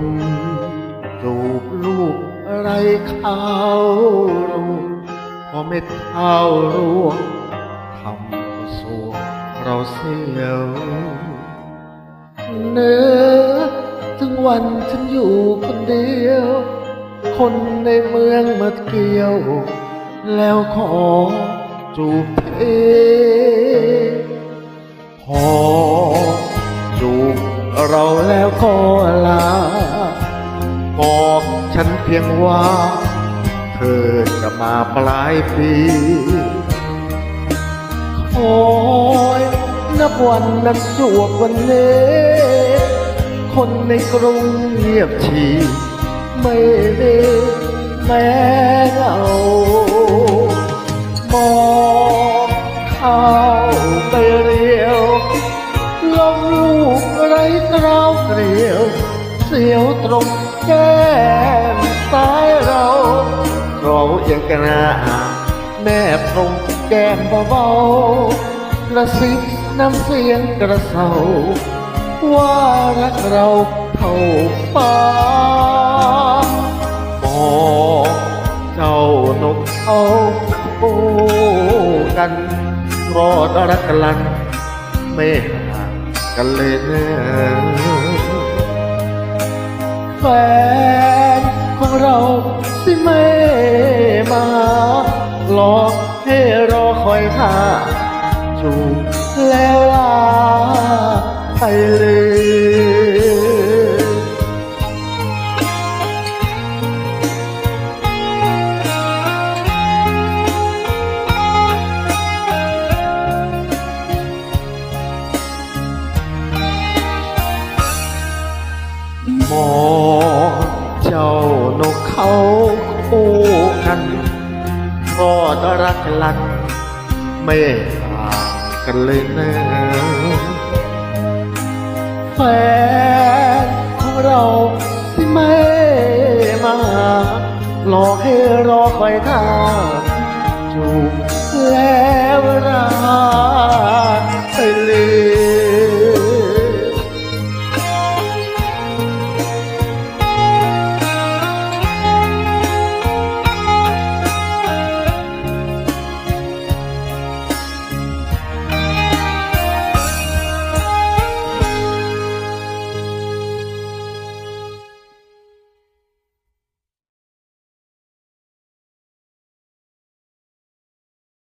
มจูบลูกไรข้าวรูพอเม็ดข้าวร่วงทำสวงเราเสียวเนื้อถึงวันฉันอยู่คนเดียว คนในเมืองมาเกี่ยว แล้วขอจูบเทพอจูบเราแล้วก็ลา พียงว่า เธอจะมาปลายปีคอยนับวันนับจวบวันนี้คนในกรุงเงียบชีไม่ได้แม้เงามองเข้าไปเรียวลงลูกไรกราวเกลียว เสียวตรงแก้ม ซ้ายเราเรายังกระนาแนบตรงแก้มเบาๆกระซิบน้ำเสียงกระเซาว่ารักเราเท่าฟ้าบอกเจ้านกเอาโอ้กันรอดรักกันไม่ห่างกันเลยเนะแฟนาสิไม่มาหลอกให้รอคอยท่าจูบแล้วลาไปเลย กลัน ไม่ห่างกันเลยนะแฟนของเราสิไม่มาหลอกให้รอคอยท่าจูบแล้วรา